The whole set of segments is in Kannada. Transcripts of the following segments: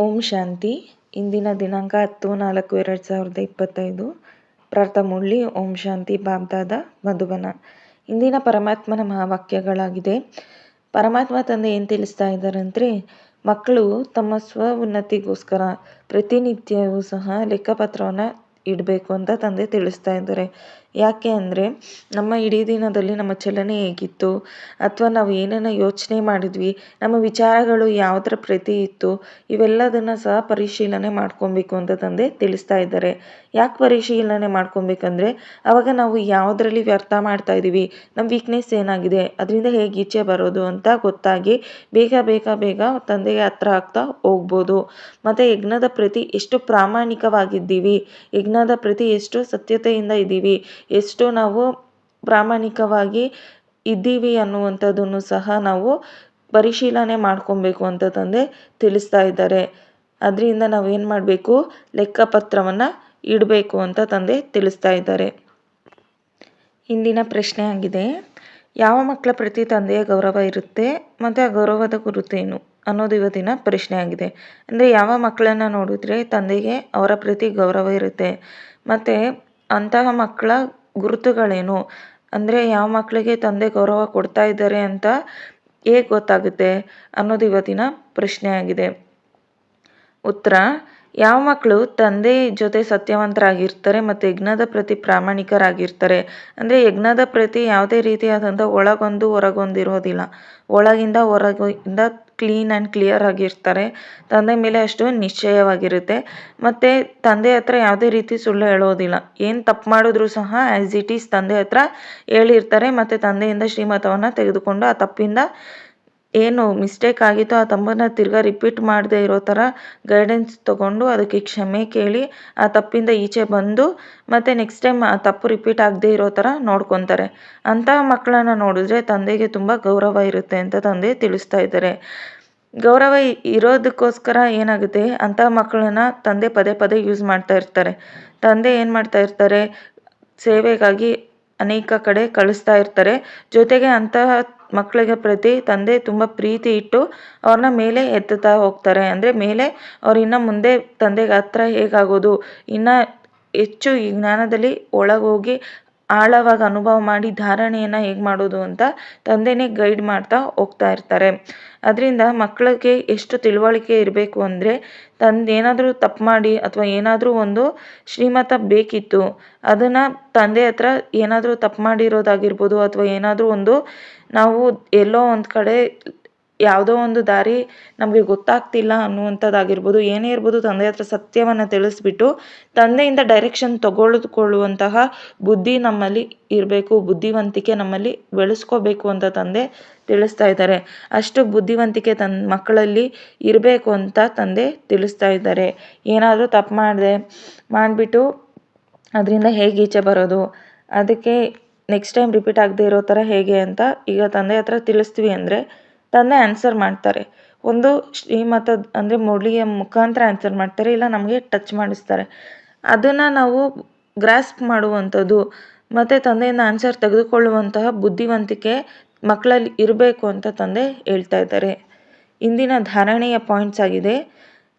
ಓಂ ಶಾಂತಿ. ಇಂದಿನ ದಿನಾಂಕ ಹತ್ತು, ನಾಲ್ಕು, ಎರಡು ಸಾವಿರದ ಇಪ್ಪತ್ತೈದು. ಪ್ರಾರ್ಥಮುಳ್ಳಿ ಓಂ ಶಾಂತಿ, ಬಾಬ್ದಾದ, ಮಧುಬನ. ಇಂದಿನ ಪರಮಾತ್ಮನ ಮಹಾವಾಕ್ಯಗಳಾಗಿದೆ. ಪರಮಾತ್ಮ ತಂದೆ ಏನು ತಿಳಿಸ್ತಾ ಇದ್ದಾರೆ ಮಕ್ಕಳು ತಮ್ಮ ಸ್ವ ಉನ್ನತಿಗೋಸ್ಕರ ಪ್ರತಿನಿತ್ಯವೂ ಸಹ ಲೆಕ್ಕಪತ್ರವನ್ನು ಇಡಬೇಕು ಅಂತ ತಂದೆ ತಿಳಿಸ್ತಾ ಇದ್ದಾರೆ. ಯಾಕೆ ಅಂದರೆ ನಮ್ಮ ಇಡೀ ದಿನದಲ್ಲಿ ನಮ್ಮ ಚಲನೆ ಹೇಗಿತ್ತು? ಅಥವಾ ನಾವು ಏನೇನೋ ಯೋಚನೆ ಮಾಡಿದ್ವಿ? ನಮ್ಮ ವಿಚಾರಗಳು ಯಾವುದರ ಪ್ರತಿ ಇತ್ತು? ಇವೆಲ್ಲದನ್ನು ಸಹ ಪರಿಶೀಲನೆ ಮಾಡ್ಕೊಬೇಕು ಅಂತ ತಂದೆ ತಿಳಿಸ್ತಾ ಇದ್ದಾರೆ. ಯಾಕೆ ಪರಿಶೀಲನೆ ಮಾಡ್ಕೊಬೇಕಂದ್ರೆ ಅವಾಗ ನಾವು ಯಾವುದರಲ್ಲಿ ವ್ಯರ್ಥ ಮಾಡ್ತಾ ಇದ್ದೀವಿ ನಮ್ಮ ವೀಕ್ನೆಸ್ ಏನಾಗಿದೆ? ಅದರಿಂದ ಹೇಗೆ ಈಚೆ ಬರೋದು ಅಂತ ಗೊತ್ತಾಗಿ ಬೇಗ ಬೇಗ ಬೇಗ ತಂದೆಗೆ ಹತ್ರ ಆಗ್ತಾ ಹೋಗ್ಬೋದು. ಮತ್ತು ಯಜ್ಞದ ಪ್ರತಿ ಎಷ್ಟು ಪ್ರಾಮಾಣಿಕವಾಗಿದ್ದೀವಿ? ಯಜ್ಞದ ಪ್ರತಿ ಎಷ್ಟು ಸತ್ಯತೆಯಿಂದ ಇದ್ದೀವಿ? ಎಷ್ಟು ನಾವು ಪ್ರಾಮಾಣಿಕವಾಗಿ ಇದ್ದೀವಿ ಅನ್ನುವಂಥದ್ದನ್ನು ಸಹ ನಾವು ಪರಿಶೀಲನೆ ಮಾಡ್ಕೊಬೇಕು ಅಂತ ತಂದೆ ತಿಳಿಸ್ತಾ ಇದ್ದಾರೆ. ಅದರಿಂದ ನಾವು ಏನು ಮಾಡಬೇಕು? ಲೆಕ್ಕಪತ್ರವನ್ನು ಇಡಬೇಕು ಅಂತ ತಂದೆ ತಿಳಿಸ್ತಾ ಇದ್ದಾರೆ. ಇಂದಿನ ಪ್ರಶ್ನೆ ಆಗಿದೆ, ಯಾವ ಮಕ್ಕಳ ಪ್ರತಿ ತಂದೆಯ ಗೌರವ ಇರುತ್ತೆ ಮತ್ತು ಆ ಗೌರವದ ಗುರುತೇನು ಅನ್ನೋದು ಇವತ್ತಿನ ಪ್ರಶ್ನೆ ಆಗಿದೆ. ಅಂದರೆ ಯಾವ ಮಕ್ಕಳನ್ನು ನೋಡಿದ್ರೆ ತಂದೆಗೆ ಅವರ ಪ್ರತಿ ಗೌರವ ಇರುತ್ತೆ. ಮತ್ತು ಅಂತಹ ಮಕ್ಕಳ ಗುರುತುಗಳೇನು? ಅಂದರೆ ಯಾವ ಮಕ್ಕಳಿಗೆ ತಂದೆ ಗೌರವ ಕೊಡ್ತಾ ಇದ್ದಾರೆ ಅಂತ ಹೇಗೆ ಗೊತ್ತಾಗುತ್ತೆ ಅನ್ನೋದು ಇವತ್ತಿನ ಪ್ರಶ್ನೆ ಆಗಿದೆ ಉತ್ತರ ಯಾವ ಮಕ್ಕಳು ತಂದೆ ಜೊತೆ ಸತ್ಯವಂತರಾಗಿರ್ತಾರೆ ಮತ್ತು ಯಜ್ಞದ ಪ್ರತಿ ಪ್ರಾಮಾಣಿಕರಾಗಿರ್ತಾರೆ? ಅಂದರೆ ಯಜ್ಞದ ಪ್ರತಿ ಯಾವುದೇ ರೀತಿಯಾದಂಥ ಒಳಗೊಂದು ಹೊರಗೊಂದು ಇರೋದಿಲ್ಲ ಒಳಗಿಂದ ಹೊರಗಿಂದ ಕ್ಲೀನ್ ಆ್ಯಂಡ್ ಕ್ಲಿಯರ್ ಆಗಿರ್ತಾರೆ. ತಂದೆ ಮೇಲೆ ಅಷ್ಟು ನಿಶ್ಚಯವಾಗಿರುತ್ತೆ. ಮತ್ತು ತಂದೆ ಹತ್ರ ಯಾವುದೇ ರೀತಿ ಸುಳ್ಳು ಹೇಳೋದಿಲ್ಲ. ಏನು ತಪ್ಪು ಮಾಡಿದ್ರು ಸಹ ಆ್ಯಸ್ ಇಟ್ ಈಸ್ ತಂದೆ ಹತ್ರ ಹೇಳಿರ್ತಾರೆ. ಮತ್ತು ತಂದೆಯಿಂದ ಶ್ರೀಮತವನ್ನು ತೆಗೆದುಕೊಂಡು ಆ ತಪ್ಪಿಂದ ಏನು ಮಿಸ್ಟೇಕ್ ಆಗಿತ್ತೋ ಆ ತಪ್ಪನ್ನು ತಿರ್ಗಾ ರಿಪೀಟ್ ಮಾಡದೇ ಇರೋ ಥರ ಗೈಡೆನ್ಸ್ ತೊಗೊಂಡು ಅದಕ್ಕೆ ಕ್ಷಮೆ ಕೇಳಿ ಆ ತಪ್ಪಿಂದ ಈಚೆ ಬಂದು ಮತ್ತು ನೆಕ್ಸ್ಟ್ ಟೈಮ್ ಆ ತಪ್ಪು ರಿಪೀಟ್ ಆಗದೇ ಇರೋ ಥರ ನೋಡ್ಕೊತಾರೆ. ಅಂತಹ ಮಕ್ಕಳನ್ನ ನೋಡಿದ್ರೆ ತಂದೆಗೆ ತುಂಬ ಗೌರವ ಇರುತ್ತೆ ಅಂತ ತಂದೆ ತಿಳಿಸ್ತಾ ಇದ್ದಾರೆ. ಗೌರವ ಇರೋದಕ್ಕೋಸ್ಕರ ಏನಾಗುತ್ತೆ ಅಂತಹ ಮಕ್ಕಳನ್ನ ತಂದೆ ಪದೇ ಪದೇ ಯೂಸ್ ಮಾಡ್ತಾ ಇರ್ತಾರೆ. ತಂದೆ ಏನು ಮಾಡ್ತಾ ಇರ್ತಾರೆ, ಸೇವೆಗಾಗಿ ಅನೇಕ ಕಡೆ ಕಳಿಸ್ತಾ ಇರ್ತಾರೆ. ಜೊತೆಗೆ ಅಂತಹ ಮಕ್ಕಳಿಗೆ ಪ್ರತಿ ತಂದೆ ತುಂಬ ಪ್ರೀತಿ ಇಟ್ಟು ಅವ್ರನ್ನ ಮೇಲೆ ಎತ್ತುತ್ತಾ ಹೋಗ್ತಾರೆ. ಅಂದರೆ ಮೇಲೆ ಅವ್ರು ಇನ್ನು ಮುಂದೆ ತಂದೆಗೆ ಹತ್ರ ಹೇಗಾಗೋದು, ಇನ್ನು ಹೆಚ್ಚು ಈ ಜ್ಞಾನದಲ್ಲಿ ಒಳಗೋಗಿ ಆಳವಾಗಿ ಅನುಭವ ಮಾಡಿ ಧಾರಣೆಯನ್ನು ಹೇಗೆ ಮಾಡೋದು ಅಂತ ತಂದೆನೇ ಗೈಡ್ ಮಾಡ್ತಾ ಹೋಗ್ತಾ ಇರ್ತಾರೆ. ಅದರಿಂದ ಮಕ್ಕಳಿಗೆ ಎಷ್ಟು ತಿಳುವಳಿಕೆ ಇರಬೇಕು ಅಂದರೆ ತಂದೆ ಏನಾದರೂ ತಪ್ಪು ಮಾಡಿ ಅಥವಾ ಏನಾದರೂ ಒಂದು ಶ್ರೀಮತ ಬೇಕಿತ್ತು, ಅದನ್ನು ತಂದೆ ಹತ್ರ ಏನಾದರೂ ತಪ್ಪು ಮಾಡಿರೋದಾಗಿರ್ಬೋದು ಅಥವಾ ಏನಾದರೂ ಒಂದು ನಾವು ಎಲ್ಲೋ ಒಂದು ಕಡೆ ಯಾವುದೋ ಒಂದು ದಾರಿ ನಮಗೆ ಗೊತ್ತಾಗ್ತಿಲ್ಲ ಅನ್ನುವಂಥದ್ದಾಗಿರ್ಬೋದು, ಏನೇ ಇರ್ಬೋದು ತಂದೆ ಹತ್ರ ಸತ್ಯವನ್ನು ತಿಳಿಸ್ಬಿಟ್ಟು ತಂದೆಯಿಂದ ಡೈರೆಕ್ಷನ್ ತಗೊಳ್ಕೊಳ್ಳುವಂತಹ ಬುದ್ಧಿ ನಮ್ಮಲ್ಲಿ ಇರಬೇಕು, ಬುದ್ಧಿವಂತಿಕೆ ನಮ್ಮಲ್ಲಿ ಬೆಳೆಸ್ಕೋಬೇಕು ಅಂತ ತಂದೆ ತಿಳಿಸ್ತಾ ಇದ್ದಾರೆ. ಅಷ್ಟು ಬುದ್ಧಿವಂತಿಕೆ ತನ್ನ ಮಕ್ಕಳಲ್ಲಿ ಇರಬೇಕು ಅಂತ ತಂದೆ ತಿಳಿಸ್ತಾ ಇದ್ದಾರೆ. ಏನಾದರೂ ತಪ್ಪು ಮಾಡಿದೆ, ಮಾಡಿಬಿಟ್ಟು ಅದರಿಂದ ಹೇಗೆ ಈಚೆ ಬರೋದು, ಅದಕ್ಕೆ ನೆಕ್ಸ್ಟ್ ಟೈಮ್ ರಿಪೀಟ್ ಆಗದೆ ಇರೋ ಥರ ಹೇಗೆ ಅಂತ ಈಗ ತಂದೆ ಹತ್ರ ತಿಳಿಸ್ತೀವಿ ಅಂದರೆ ತಂದೆ ಆನ್ಸರ್ ಮಾಡ್ತಾರೆ. ಒಂದು ಶ್ರೀಮತ ಅಂದರೆ ಮುರಳಿಯ ಮುಖಾಂತರ ಆನ್ಸರ್ ಮಾಡ್ತಾರೆ, ಇಲ್ಲ ನಮಗೆ ಟಚ್ ಮಾಡಿಸ್ತಾರೆ. ಅದನ್ನು ನಾವು ಗ್ರಾಸ್ಪ್ ಮಾಡುವಂಥದ್ದು, ಮತ್ತು ತಂದೆಯಿಂದ ಆನ್ಸರ್ ತೆಗೆದುಕೊಳ್ಳುವಂತಹ ಬುದ್ಧಿವಂತಿಕೆ ಮಕ್ಕಳಲ್ಲಿ ಇರಬೇಕು ಅಂತ ತಂದೆ ಹೇಳ್ತಾ ಇದ್ದಾರೆ. ಇಂದಿನ ಧಾರಣೆಯ ಪಾಯಿಂಟ್ಸ್ ಆಗಿದೆ.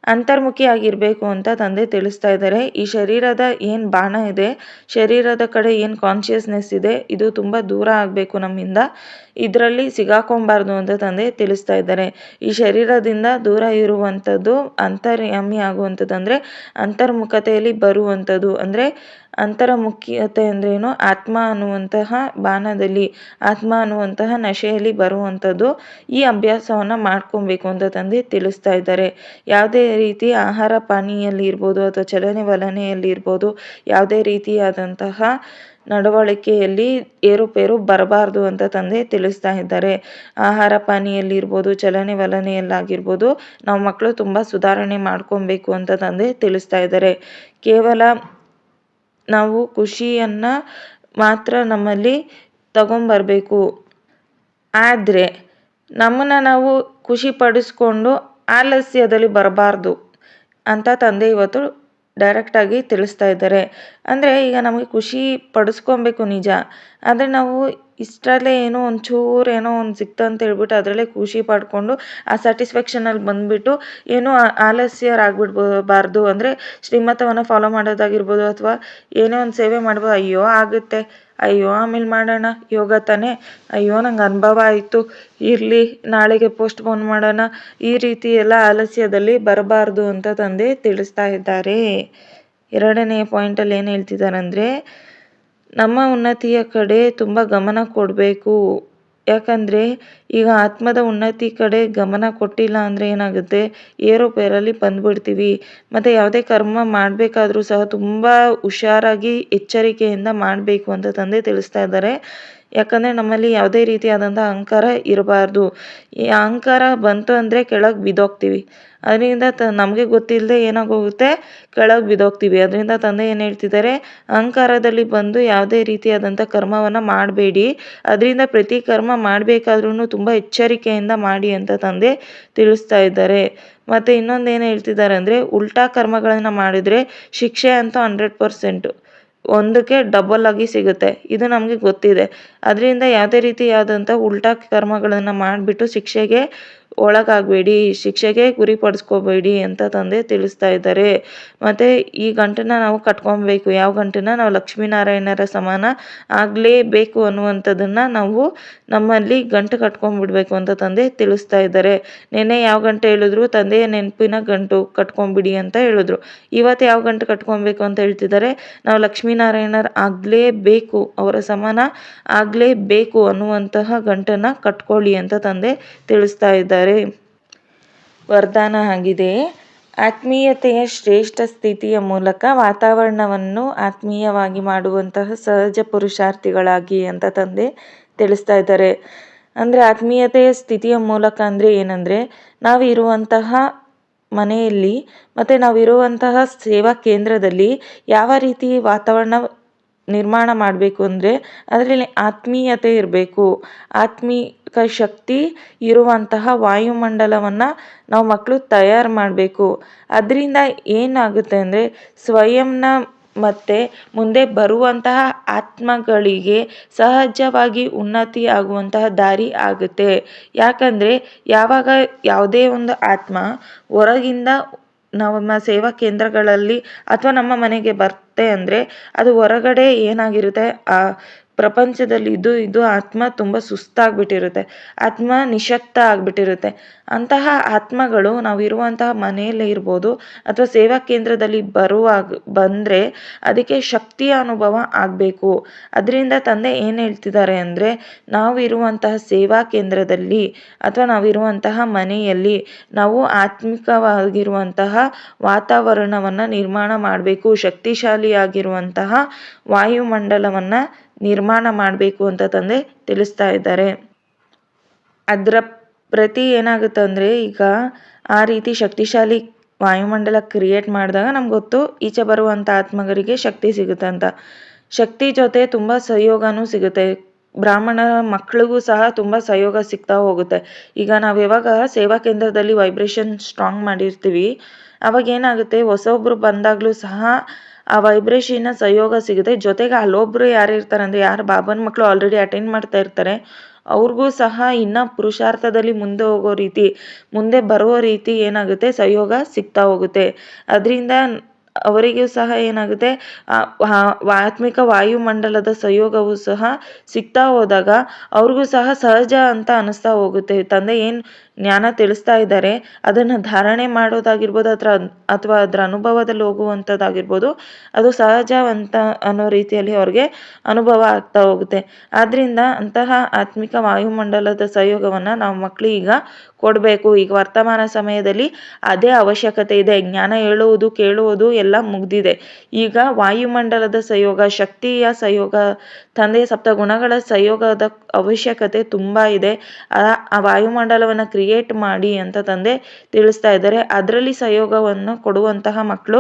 ಅಂತರ್ಮುಖಿಯಾಗಿರಬೇಕು ಅಂತ ತಂದೆ ತಿಳಿಸ್ತಾ ಇದ್ದಾರೆ. ಈ ಶರೀರದ ಏನು ಬಾಣ ಇದೆ, ಶರೀರದ ಕಡೆ ಏನು ಕಾನ್ಷಿಯಸ್ನೆಸ್ ಇದೆ, ಇದು ತುಂಬ ದೂರ ಆಗಬೇಕು ನಮ್ಮಿಂದ. ಇದರಲ್ಲಿ ಸಿಗಾಕೊಬಾರ್ದು ಅಂತ ತಂದೆ ತಿಳಿಸ್ತಾ ಇದ್ದಾರೆ. ಈ ಶರೀರದಿಂದ ದೂರ ಇರುವಂಥದ್ದು ಅಂತರ್ಯಾಮಿ ಆಗುವಂಥದ್ದು ಅಂದರೆ ಅಂತರ್ಮುಖತೆಯಲ್ಲಿ ಬರುವಂಥದ್ದು ಅಂದರೆ ಅಂತರ್ಮುಖಿಯತೆ ಅಂದ್ರೇನು? ಆತ್ಮ ಅನ್ನುವಂತಹ ಬಾಣದಲ್ಲಿ ಆತ್ಮ ಅನ್ನುವಂತಹ ನಶೆಯಲ್ಲಿ ಬರುವಂಥದ್ದು ಈ ಅಭ್ಯಾಸವನ್ನು ಮಾಡ್ಕೊಬೇಕು ಅಂತ ತಂದೆ ತಿಳಿಸ್ತಾ ಇದ್ದಾರೆ. ಯಾವುದೇ ರೀತಿ ಆಹಾರ ಪಾನೀಯಲ್ಲಿ ಇರ್ಬೋದು ಅಥವಾ ಚಲನೆ ವಲನೆಯಲ್ಲಿ ಇರ್ಬೋದು ಯಾವುದೇ ರೀತಿಯಾದಂತಹ ನಡವಳಿಕೆಯಲ್ಲಿ ಏರುಪೇರು ಬರಬಾರ್ದು ಅಂತ ತಂದೆ ತಿಳಿಸ್ತಾ ಇದ್ದಾರೆ. ಆಹಾರ ಪಾನಿಯಲ್ಲಿರ್ಬೋದು, ಚಲನೆ ವಲನೆಯಲ್ಲಾಗಿರ್ಬೋದು, ನಾವು ಮಕ್ಕಳು ತುಂಬ ಸುಧಾರಣೆ ಮಾಡ್ಕೊಬೇಕು ಅಂತ ತಂದೆ ತಿಳಿಸ್ತಾ ಇದ್ದಾರೆ. ಕೇವಲ ನಾವು ಖುಷಿಯನ್ನು ಮಾತ್ರ ನಮ್ಮಲ್ಲಿ ತಗೊಂಬರಬೇಕು. ಆದರೆ ನಮ್ಮನ್ನು ನಾವು ಖುಷಿ ಪಡಿಸ್ಕೊಂಡು ಆಲಸ್ಯದಲ್ಲಿ ಬರಬಾರ್ದು ಅಂತ ತಂದೆ ಇವತ್ತು ಡೈರೆಕ್ಟಾಗಿ ತಿಳಿಸ್ತಾ ಇದ್ದಾರೆ. ಅಂದರೆ ಈಗ ನಮಗೆ ಖುಷಿ ಪಡಿಸ್ಕೊಬೇಕು ನಿಜ. ಆದರೆ ನಾವು ಇಷ್ಟರಲ್ಲೇ ಏನೋ ಒಂಚೂರು ಏನೋ ಒಂದು ಸಿಕ್ತು ಅಂತ ಹೇಳ್ಬಿಟ್ಟು ಅದರಲ್ಲೇ ಖುಷಿ ಪಡ್ಕೊಂಡು ಆ ಸ್ಯಾಟಿಸ್ಫ್ಯಾಕ್ಷನಲ್ಲಿ ಬಂದುಬಿಟ್ಟು ಏನೋ ಆಲಸ್ಯರಾಗ್ಬಿಡ್ಬಾರ್ದು. ಅಂದರೆ ಶ್ರೀಮಂತವನ್ನು ಫಾಲೋ ಮಾಡೋದಾಗಿರ್ಬೋದು ಅಥವಾ ಏನೇ ಒಂದು ಸೇವೆ ಮಾಡ್ಬೋದು. ಅಯ್ಯೋ, ಆಗುತ್ತೆ. ಅಯ್ಯೋ, ಆಮೇಲೆ ಮಾಡೋಣ. ಯೋಗ ತಾನೇ. ಅಯ್ಯೋ, ನಂಗೆ ಅನುಭವ ಆಯಿತು. ಇರಲಿ, ನಾಳೆಗೆ ಪೋಸ್ಟ್ಪೋನ್ ಮಾಡೋಣ. ಈ ರೀತಿ ಎಲ್ಲ ಆಲಸ್ಯದಲ್ಲಿ ಬರಬಾರ್ದು ಅಂತ ತಂದೆ ತಿಳಿಸ್ತಾ ಇದ್ದಾರೆ. ಎರಡನೇ ಪಾಯಿಂಟಲ್ಲಿ ಏನು ಹೇಳ್ತಿದ್ದಾರೆ ಅಂದರೆ ನಮ್ಮ ಉನ್ನತಿಯ ಕಡೆ ತುಂಬ ಗಮನ ಕೊಡಬೇಕು. ಯಾಕಂದರೆ ಈಗ ಆತ್ಮದ ಉನ್ನತಿ ಕಡೆ ಗಮನ ಕೊಟ್ಟಿಲ್ಲ ಅಂದರೆ ಏನಾಗುತ್ತೆ? ಏರೋಪೇರಲ್ಲಿ ಬಂದ್ಬಿಡ್ತೀವಿ. ಮತ್ತು ಯಾವುದೇ ಕರ್ಮ ಮಾಡಬೇಕಾದ್ರೂ ಸಹ ತುಂಬ ಹುಷಾರಾಗಿ ಎಚ್ಚರಿಕೆಯಿಂದ ಮಾಡಬೇಕು ಅಂತ ತಂದೆ ತಿಳಿಸ್ತಾ ಇದ್ದಾರೆ. ಯಾಕಂದರೆ ನಮ್ಮಲ್ಲಿ ಯಾವುದೇ ರೀತಿಯಾದಂಥ ಅಹಂಕಾರ ಇರಬಾರ್ದು. ಈ ಅಹಂಕಾರ ಬಂತು ಅಂದರೆ ಕೆಳಗೆ ಬಿದ್ದೋಗ್ತೀವಿ. ಅದರಿಂದ ತ, ನಮಗೆ ಗೊತ್ತಿಲ್ಲದೆ ಏನಾಗೋಗುತ್ತೆ? ಕೆಳಗೆ ಬಿದ್ದೋಗ್ತೀವಿ. ಅದರಿಂದ ತಂದೆ ಏನು ಹೇಳ್ತಿದ್ದಾರೆ? ಅಹಂಕಾರದಲ್ಲಿ ಬಂದು ಯಾವುದೇ ರೀತಿಯಾದಂಥ ಕರ್ಮವನ್ನು ಮಾಡಬೇಡಿ. ಅದರಿಂದ ಪ್ರತಿ ಕರ್ಮ ಮಾಡಬೇಕಾದ್ರೂ ತುಂಬ ಎಚ್ಚರಿಕೆಯಿಂದ ಮಾಡಿ ಅಂತ ತಂದೆ ತಿಳಿಸ್ತಾ ಇದ್ದಾರೆ. ಮತ್ತು ಇನ್ನೊಂದು ಏನು ಹೇಳ್ತಿದ್ದಾರೆ ಅಂದರೆ, ಉಲ್ಟಾ ಕರ್ಮಗಳನ್ನು ಮಾಡಿದರೆ ಶಿಕ್ಷೆ ಅಂತೂ ಹಂಡ್ರೆಡ್ ಪರ್ಸೆಂಟು. ಒಂದಕ್ಕೆ ಡಬಲ್ ಆಗಿ ಸಿಗುತ್ತೆ. ಇದು ನಮಗೆ ಗೊತ್ತಿದೆ. ಅದರಿಂದ ಯಾವುದೇ ರೀತಿಯಾದಂಥ ಉಲ್ಟಾ ಕರ್ಮಗಳನ್ನು ಮಾಡಿಬಿಟ್ಟು ಶಿಕ್ಷೆಗೆ ಒಳಗಾಗಬೇಡಿ, ಶಿಕ್ಷೆಗೆ ಗುರಿಪಡಿಸ್ಕೋಬೇಡಿ ಅಂತ ತಂದೆ ತಿಳಿಸ್ತಾ ಇದ್ದಾರೆ. ಮತ್ತು ಈ ಗಂಟನ್ನ ನಾವು ಕಟ್ಕೊಬೇಕು, ಯಾವ ಗಂಟನ್ನ? ನಾವು ಲಕ್ಷ್ಮೀನಾರಾಯಣರ ಸಮಾನ ಆಗಲೇಬೇಕು ಅನ್ನುವಂಥದ್ದನ್ನು ನಾವು ನಮ್ಮಲ್ಲಿ ಗಂಟು ಕಟ್ಕೊಂಡ್ಬಿಡ್ಬೇಕು ಅಂತ ತಂದೆ ತಿಳಿಸ್ತಾ ಇದ್ದಾರೆ. ನೆನ್ನೆ ಯಾವ ಗಂಟೆ ಹೇಳಿದ್ರು? ತಂದೆಯ ನೆನಪಿನ ಗಂಟು ಕಟ್ಕೊಂಬಿಡಿ ಅಂತ ಹೇಳಿದ್ರು. ಇವತ್ತು ಯಾವ ಗಂಟು ಕಟ್ಕೊಬೇಕು ಅಂತ ಹೇಳ್ತಿದ್ದಾರೆ? ನಾವು ಲಕ್ಷ್ಮೀನಾರಾಯಣರ ಆಗಲೇಬೇಕು, ಅವರ ಸಮಾನ ಆಗಲೇಬೇಕು ಅನ್ನುವಂತಹ ಗಂಟನ್ನು ಕಟ್ಕೊಳ್ಳಿ ಅಂತ ತಂದೆ ತಿಳಿಸ್ತಾ ಇದ್ದಾರೆ. ವರದಾನ ಆಗಿದೆ ಆತ್ಮೀಯತೆಯ ಶ್ರೇಷ್ಠ ಸ್ಥಿತಿಯ ಮೂಲಕ ವಾತಾವರಣವನ್ನು ಆತ್ಮೀಯವಾಗಿ ಮಾಡುವಂತಹ ಸಹಜ ಪುರುಷಾರ್ಥಿಗಳಾಗಿ ಅಂತ ತಂದೆ ತಿಳಿಸ್ತಾ ಇದ್ದಾರೆ. ಅಂದರೆ ಆತ್ಮೀಯತೆಯ ಸ್ಥಿತಿಯ ಮೂಲಕ ಅಂದರೆ ಏನಂದರೆ ನಾವಿರುವಂತಹ ಮನೆಯಲ್ಲಿ ಮತ್ತು ನಾವಿರುವಂತಹ ಸೇವಾ ಕೇಂದ್ರದಲ್ಲಿ ಯಾವ ರೀತಿ ವಾತಾವರಣ ನಿರ್ಮಾಣ ಮಾಡಬೇಕು ಅಂದರೆ, ಅದರಲ್ಲಿ ಆತ್ಮೀಯತೆ ಇರಬೇಕು. ಆತ್ಮೀಕ ಶಕ್ತಿ ಇರುವಂತಹ ವಾಯುಮಂಡಲವನ್ನು ನಾವು ಮಕ್ಕಳು ತಯಾರು ಮಾಡಬೇಕು. ಅದರಿಂದ ಏನಾಗುತ್ತೆ ಅಂದರೆ ಸ್ವಯಂನ ಮತ್ತು ಮುಂದೆ ಬರುವಂತಹ ಆತ್ಮಗಳಿಗೆ ಸಹಜವಾಗಿ ಉನ್ನತಿ ಆಗುವಂತಹ ದಾರಿ ಆಗುತ್ತೆ. ಯಾಕಂದರೆ ಯಾವಾಗ ಯಾವುದೇ ಒಂದು ಆತ್ಮ ಹೊರಗಿಂದ ನಮ್ಮ ಸೇವಾ ಕೇಂದ್ರಗಳಲ್ಲಿ ಅಥವಾ ನಮ್ಮ ಮನೆಗೆ ಬರ್ತೆ ಅಂದರೆ ಅದು ಹೊರಗಡೆ ಏನಾಗಿರುತ್ತೆ? ಆ ಪ್ರಪಂಚದಲ್ಲಿ ಇದು ಇದು ಆತ್ಮ ತುಂಬ ಸುಸ್ತಾಗ್ಬಿಟ್ಟಿರುತ್ತೆ. ಆತ್ಮ ನಿಶಕ್ತ ಆಗಿಬಿಟ್ಟಿರುತ್ತೆ. ಅಂತಹ ಆತ್ಮಗಳು ನಾವು ಇರುವಂತಹ ಮನೆಯಲ್ಲೇ ಇರ್ಬೋದು ಅಥವಾ ಸೇವಾ ಕೇಂದ್ರದಲ್ಲಿ ಬರುವಾಗ, ಬಂದರೆ ಅದಕ್ಕೆ ಶಕ್ತಿಯ ಅನುಭವ ಆಗಬೇಕು. ಅದರಿಂದ ತಂದೆ ಏನು ಹೇಳ್ತಿದ್ದಾರೆ ಅಂದರೆ, ನಾವು ಇರುವಂತಹ ಸೇವಾ ಕೇಂದ್ರದಲ್ಲಿ ಅಥವಾ ನಾವಿರುವಂತಹ ಮನೆಯಲ್ಲಿ ನಾವು ಆತ್ಮಿಕವಾಗಿರುವಂತಹ ವಾತಾವರಣವನ್ನು ನಿರ್ಮಾಣ ಮಾಡಬೇಕು, ಶಕ್ತಿಶಾಲಿಯಾಗಿರುವಂತಹ ವಾಯುಮಂಡಲವನ್ನು ನಿರ್ಮಾಣ ಮಾಡಬೇಕು ಅಂತ ತಂದೆ ತಿಳಿಸ್ತಾ ಇದ್ದಾರೆ. ಅದರ ಪ್ರತಿ ಏನಾಗುತ್ತೆ ಅಂದರೆ ಈಗ ಆ ರೀತಿ ಶಕ್ತಿಶಾಲಿ ವಾಯುಮಂಡಲ ಕ್ರಿಯೇಟ್ ಮಾಡಿದಾಗ ನಮ್ಗೆ ಗೊತ್ತು ಈಚೆ ಬರುವಂಥ ಆತ್ಮಗರಿಗೆ ಶಕ್ತಿ ಸಿಗುತ್ತೆ ಅಂತ. ಶಕ್ತಿ ಜೊತೆ ತುಂಬ ಸಹಯೋಗನೂ ಸಿಗುತ್ತೆ. ಬ್ರಾಹ್ಮಣರ ಮಕ್ಕಳಿಗೂ ಸಹ ತುಂಬ ಸಹಯೋಗ ಸಿಗ್ತಾ ಹೋಗುತ್ತೆ. ಈಗ ನಾವು ಯಾವಾಗ ಸೇವಾ ಕೇಂದ್ರದಲ್ಲಿ ವೈಬ್ರೇಷನ್ ಸ್ಟ್ರಾಂಗ್ ಮಾಡಿರ್ತೀವಿ, ಅವಾಗ ಏನಾಗುತ್ತೆ, ಹೊಸೊಬ್ರು ಬಂದಾಗಲೂ ಸಹ ಆ ವೈಬ್ರೇಷನ್ನ ಸಹಯೋಗ ಸಿಗುತ್ತೆ. ಜೊತೆಗೆ ಅಲ್ಲೊಬ್ರು ಯಾರು ಇರ್ತಾರೆ ಅಂದರೆ ಯಾರು ಬಾಬನ ಮಕ್ಕಳು ಆಲ್ರೆಡಿ ಅಟೆಂಡ್ ಮಾಡ್ತಾ ಇರ್ತಾರೆ, ಅವ್ರಿಗೂ ಸಹ ಇನ್ನ ಪುರುಷಾರ್ಥದಲ್ಲಿ ಮುಂದೆ ಹೋಗೋ ರೀತಿ, ಮುಂದೆ ಬರುವ ರೀತಿ ಏನಾಗುತ್ತೆ, ಸಹಯೋಗ ಸಿಗ್ತಾ ಹೋಗುತ್ತೆ. ಅದರಿಂದ ಅವರಿಗೂ ಸಹ ಏನಾಗುತ್ತೆ ಆತ್ಮಿಕ ವಾಯುಮಂಡಲದ ಸಹಯೋಗವು ಸಹ ಸಿಗ್ತಾ ಹೋದಾಗ ಅವ್ರಿಗೂ ಸಹ ಸಹಜ ಅಂತ ಅನಿಸ್ತಾ ಹೋಗುತ್ತೆ. ತಂದೆ ಏನು ಜ್ಞಾನ ತಿಳಿಸ್ತಾ ಇದ್ದಾರೆ. ಅದನ್ನು ಧಾರಣೆ ಮಾಡೋದಾಗಿರ್ಬೋದು, ಅದರ ಅಥವಾ ಅದರ ಅನುಭವದಲ್ಲಿ ಹೋಗುವಂಥದ್ದಾಗಿರ್ಬೋದು, ಅದು ಸಹಜ ಅಂತ ಅನ್ನೋ ರೀತಿಯಲ್ಲಿ ಅವ್ರಿಗೆ ಅನುಭವ ಆಗ್ತಾ ಹೋಗುತ್ತೆ. ಆದ್ದರಿಂದ ಅಂತಹ ಆತ್ಮಿಕ ವಾಯುಮಂಡಲದ ಸಹಯೋಗವನ್ನು ನಾವು ಮಕ್ಕಳಿಗೆ ಕೊಡಬೇಕು. ಈಗ ವರ್ತಮಾನ ಸಮಯದಲ್ಲಿ ಅದೇ ಅವಶ್ಯಕತೆ ಇದೆ. ಜ್ಞಾನ ಹೇಳುವುದು, ಕೇಳುವುದು ಎಲ್ಲ ಮುಗ್ದಿದೆ. ಈಗ ವಾಯುಮಂಡಲದ ಸಹಯೋಗ, ಶಕ್ತಿಯ ಸಹಯೋಗ ತಂದೆಯ ಸಪ್ತ ಗುಣಗಳ ಸಹಯೋಗದ ಅವಶ್ಯಕತೆ ತುಂಬ ಇದೆ. ಆ ವಾಯುಮಂಡಲವನ್ನು ಕ್ರಿಯೇಟ್ ಮಾಡಿ ಅಂತ ತಂದೆ ತಿಳಿಸ್ತಾ ಇದ್ದಾರೆ. ಅದರಲ್ಲಿ ಸಹಯೋಗವನ್ನು ಕೊಡುವಂತಹ ಮಕ್ಕಳು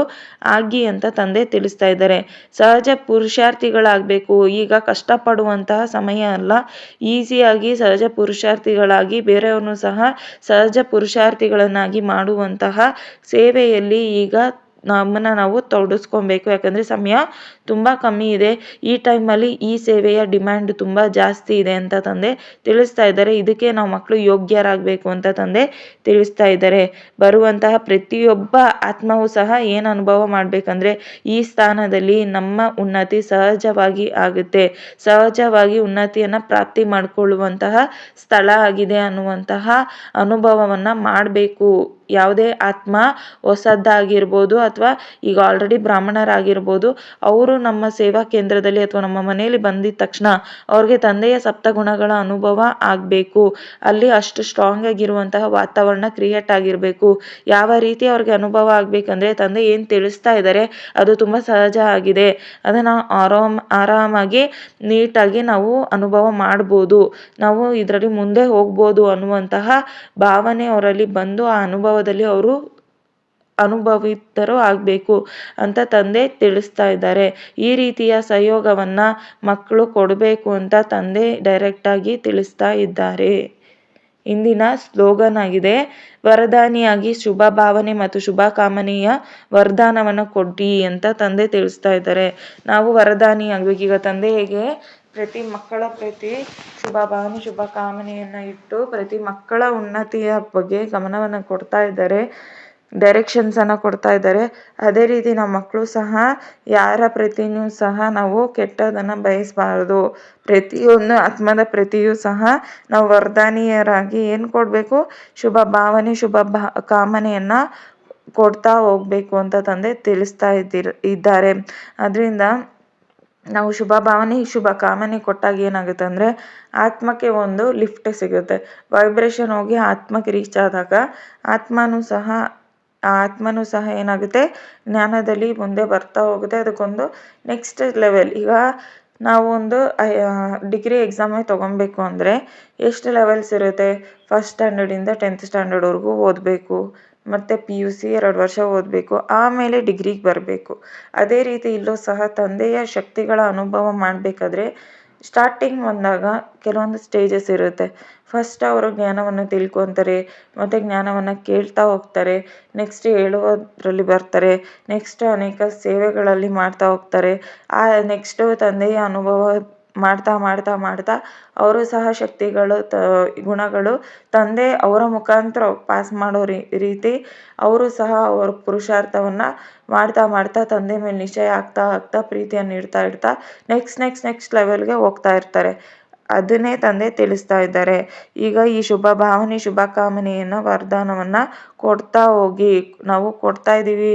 ಆಗಿ ಅಂತ ತಂದೆ ತಿಳಿಸ್ತಾ ಇದ್ದಾರೆ. ಸಹಜ ಪುರುಷಾರ್ಥಿಗಳಾಗಬೇಕು. ಈಗ ಕಷ್ಟಪಡುವಂತಹ ಸಮಯ ಅಲ್ಲ. ಈಸಿಯಾಗಿ ಸಹಜ ಪುರುಷಾರ್ಥಿಗಳಾಗಿ ಬೇರೆಯವ್ರನ್ನೂ ಸಹ ಸಹಜ ಪುರುಷಾರ್ಥಿಗಳನ್ನಾಗಿ ಮಾಡುವಂತಹ ಸೇವೆಯಲ್ಲಿ ಈಗ ನಮ್ಮನ್ನ ನಾವು ತೊಡಸ್ಕೊಬೇಕು. ಯಾಕಂದರೆ ಸಮಯ ತುಂಬ ಕಮ್ಮಿ ಇದೆ. ಈ ಟೈಮಲ್ಲಿ ಈ ಸೇವೆಯ ಡಿಮ್ಯಾಂಡ್ ತುಂಬ ಜಾಸ್ತಿ ಇದೆ ಅಂತ ತಂದೆ ತಿಳಿಸ್ತಾ ಇದ್ದಾರೆ. ಇದಕ್ಕೆ ನಾವು ಮಕ್ಕಳು ಯೋಗ್ಯರಾಗಬೇಕು ಅಂತ ತಂದೆ ತಿಳಿಸ್ತಾ ಇದ್ದಾರೆ. ಬರುವಂತಹ ಪ್ರತಿಯೊಬ್ಬ ಆತ್ಮವೂ ಸಹ ಏನು ಅನುಭವ ಮಾಡಬೇಕಂದ್ರೆ ಈ ಸ್ಥಾನದಲ್ಲಿ ನಮ್ಮ ಉನ್ನತಿ ಸಹಜವಾಗಿ ಆಗುತ್ತೆ. ಸಹಜವಾಗಿ ಉನ್ನತಿಯನ್ನು ಪ್ರಾಪ್ತಿ ಮಾಡಿಕೊಳ್ಳುವಂತಹ ಸ್ಥಳ ಆಗಿದೆ ಅನ್ನುವಂತಹ ಅನುಭವವನ್ನು ಮಾಡಬೇಕು. ಯಾವುದೇ ಆತ್ಮ ಹೊಸದ್ದಾಗಿರ್ಬೋದು ಅಥವಾ ಈಗ ಆಲ್ರೆಡಿ ಬ್ರಾಹ್ಮಣರಾಗಿರ್ಬೋದು, ಅವರು ನಮ್ಮ ಸೇವಾ ಕೇಂದ್ರದಲ್ಲಿ ಅಥವಾ ನಮ್ಮ ಮನೆಯಲ್ಲಿ ಬಂದಿದ ತಕ್ಷಣ ಅವ್ರಿಗೆ ತಂದೆಯ ಸಪ್ತಗುಣಗಳ ಅನುಭವ ಆಗಬೇಕು. ಅಲ್ಲಿ ಅಷ್ಟು ಸ್ಟ್ರಾಂಗ್ ಆಗಿರುವಂತಹ ವಾತಾವರಣ ಕ್ರಿಯೇಟ್ ಆಗಿರಬೇಕು. ಯಾವ ರೀತಿ ಅವ್ರಿಗೆ ಅನುಭವ ಆಗ್ಬೇಕಂದ್ರೆ ತಂದೆ ಏನು ತಿಳಿಸ್ತಾ ಇದ್ದಾರೆ ಅದು ತುಂಬಾ ಸಹಜ ಆಗಿದೆ. ಅದನ್ನ ಆರಾಮ್, ಆರಾಮಾಗಿ ನೀಟಾಗಿ ನಾವು ಅನುಭವ ಮಾಡ್ಬೋದು. ನಾವು ಇದರಲ್ಲಿ ಮುಂದೆ ಹೋಗ್ಬೋದು ಅನ್ನುವಂತಹ ಭಾವನೆ ಅವರಲ್ಲಿ ಬಂದು ಆ ಅನುಭವದಲ್ಲಿ ಅವರು ಅನುಭವಿತರು ಆಗಬೇಕು ಅಂತ ತಂದೆ ತಿಳಿಸ್ತಾ ಇದ್ದಾರೆ. ಈ ರೀತಿಯ ಸಹಯೋಗವನ್ನು ಮಕ್ಕಳು ಕೊಡಬೇಕು ಅಂತ ತಂದೆ ಡೈರೆಕ್ಟಾಗಿ ತಿಳಿಸ್ತಾ ಇದ್ದಾರೆ. ಇಂದಿನ ಸ್ಲೋಗನ್ ಆಗಿದೆ, ವರದಾನಿಯಾಗಿ ಶುಭ ಭಾವನೆ ಮತ್ತು ಶುಭ ಕಾಮನೆಯ ವರದಾನವನ್ನು ಕೊಡಿ ಅಂತ ತಂದೆ ತಿಳಿಸ್ತಾ ಇದ್ದಾರೆ. ನಾವು ವರದಾನಿ ಆಗ್ಬೇಕು ಈಗ ತಂದೆ ಹೇಗೆ? ಪ್ರತಿ ಮಕ್ಕಳ ಪ್ರತಿ ಶುಭ ಭಾವನೆ ಶುಭ ಕಾಮನೆಯನ್ನು ಇಟ್ಟು ಪ್ರತಿ ಮಕ್ಕಳ ಉನ್ನತಿಯ ಬಗ್ಗೆ ಗಮನವನ್ನು ಕೊಡ್ತಾ ಇದ್ದಾರೆ. ಡೈರೆಕ್ಷನ್ಸನ್ನು ಕೊಡ್ತಾ ಇದ್ದಾರೆ. ಅದೇ ರೀತಿ ನಮ್ಮ ಮಕ್ಕಳು ಸಹ, ಯಾರ ಪ್ರತಿಯೂ ಸಹ ನಾವು ಕೆಟ್ಟದನ್ನು ಬಯಸಬಾರ್ದು. ಪ್ರತಿಯೊಂದು ಆತ್ಮದ ಪ್ರತಿಯೂ ಸಹ ನಾವು ವರದಾನಿಯರಾಗಿ ಏನು ಕೊಡಬೇಕು? ಶುಭ ಭಾವನೆ, ಶುಭ ಭಾ, ಕಾಮನೆಯನ್ನು ಕೊಡ್ತಾ ಹೋಗಬೇಕು ಅಂತ ತಂದೆ ತಿಳಿಸ್ತಾ ಇದ್ದೀರ, ಇದ್ದಾರೆ. ಅದರಿಂದ ನಾವು ಶುಭ ಭಾವನೆ, ಶುಭ ಕಾಮನೆ ಕೊಟ್ಟಾಗ ಏನಾಗುತ್ತೆ ಅಂದರೆ, ಆತ್ಮಕ್ಕೆ ಒಂದು ಲಿಫ್ಟ್ ಸಿಗುತ್ತೆ. ವೈಬ್ರೇಷನ್ ಹೋಗಿ ಆತ್ಮಕ್ಕೆ ರೀಚ್ ಆದಾಗ ಆತ್ಮನೂ ಸಹ ಆತ್ಮನೂ ಸಹ ಏನಾಗುತ್ತೆ? ಜ್ಞಾನದಲ್ಲಿ ಮುಂದೆ ಬರ್ತಾ ಹೋಗುತ್ತೆ. ಅದಕ್ಕೊಂದು ನೆಕ್ಸ್ಟ್ ಲೆವೆಲ್ ಈಗ ನಾವು ಒಂದು ಡಿಗ್ರಿ ಎಕ್ಸಾಮೇ ತೊಗೊಬೇಕು ಅಂದರೆ ಎಷ್ಟು ಲೆವೆಲ್ಸ್ ಇರುತ್ತೆ? ಫಸ್ಟ್ ಸ್ಟ್ಯಾಂಡರ್ಡಿಂದ ಟೆಂತ್ ಸ್ಟ್ಯಾಂಡರ್ಡ್ವರೆಗೂ ಓದಬೇಕು. ಮತ್ತು ಪಿ ಯು ಸಿ ಎರಡು ವರ್ಷ ಓದಬೇಕು. ಆಮೇಲೆ ಡಿಗ್ರಿಗೆ ಬರಬೇಕು. ಅದೇ ರೀತಿ ಇಲ್ಲೂ ಸಹ ತಂದೆಯ ಶಕ್ತಿಗಳ ಅನುಭವ ಮಾಡಬೇಕಾದ್ರೆ ಸ್ಟಾರ್ಟಿಂಗ್ ಬಂದಾಗ ಕೆಲವೊಂದು ಸ್ಟೇಜಸ್ ಇರುತ್ತೆ. ಫಸ್ಟ್ ಅವರು ಜ್ಞಾನವನ್ನು ತಿಳ್ಕೊತಾರೆ, ಮತ್ತು ಜ್ಞಾನವನ್ನು ಕೇಳ್ತಾ ಹೋಗ್ತಾರೆ ನೆಕ್ಸ್ಟ್ ಹೇಳುವುದರಲ್ಲಿ ಬರ್ತಾರೆ ನೆಕ್ಸ್ಟ್ ಅನೇಕ ಸೇವೆಗಳಲ್ಲಿ ಮಾಡ್ತಾ ಹೋಗ್ತಾರೆ. ಆ ನೆಕ್ಸ್ಟು ತಂದೆಯ ಅನುಭವ ಮಾಡ್ತಾ ಮಾಡ್ತಾ ಮಾಡ್ತಾ ಅವರು ಸಹ ಶಕ್ತಿಗಳು ತ, ಗುಣಗಳು ತಂದೆ ಅವರ ಮುಖಾಂತರ ಪಾಸ್ ಮಾಡೋ ರೀತಿ ಅವರು ಸಹ ಅವರ ಪುರುಷಾರ್ಥವನ್ನು ಮಾಡ್ತಾ ಮಾಡ್ತಾ ತಂದೆ ಮೇಲೆ ನಿಶ್ಚಯ ಆಗ್ತಾ ಆಗ್ತಾ ಪ್ರೀತಿಯನ್ನು ಇಡ್ತಾ ಇಡ್ತಾ ನೆಕ್ಸ್ಟ್ ನೆಕ್ಸ್ಟ್ ನೆಕ್ಸ್ಟ್ ಲೆವೆಲ್ಗೆ ಹೋಗ್ತಾ ಇರ್ತಾರೆ. ಅದನ್ನೇ ತಂದೆ ತಿಳಿಸ್ತಾ ಇದ್ದಾರೆ. ಈಗ ಈ ಶುಭ ಭಾವನೆ ಶುಭ ಕಾಮನೆಯನ್ನು ವರದಾನವನ್ನು ಕೊಡ್ತಾ ಹೋಗಿ. ನಾವು ಕೊಡ್ತಾ ಇದ್ದೀವಿ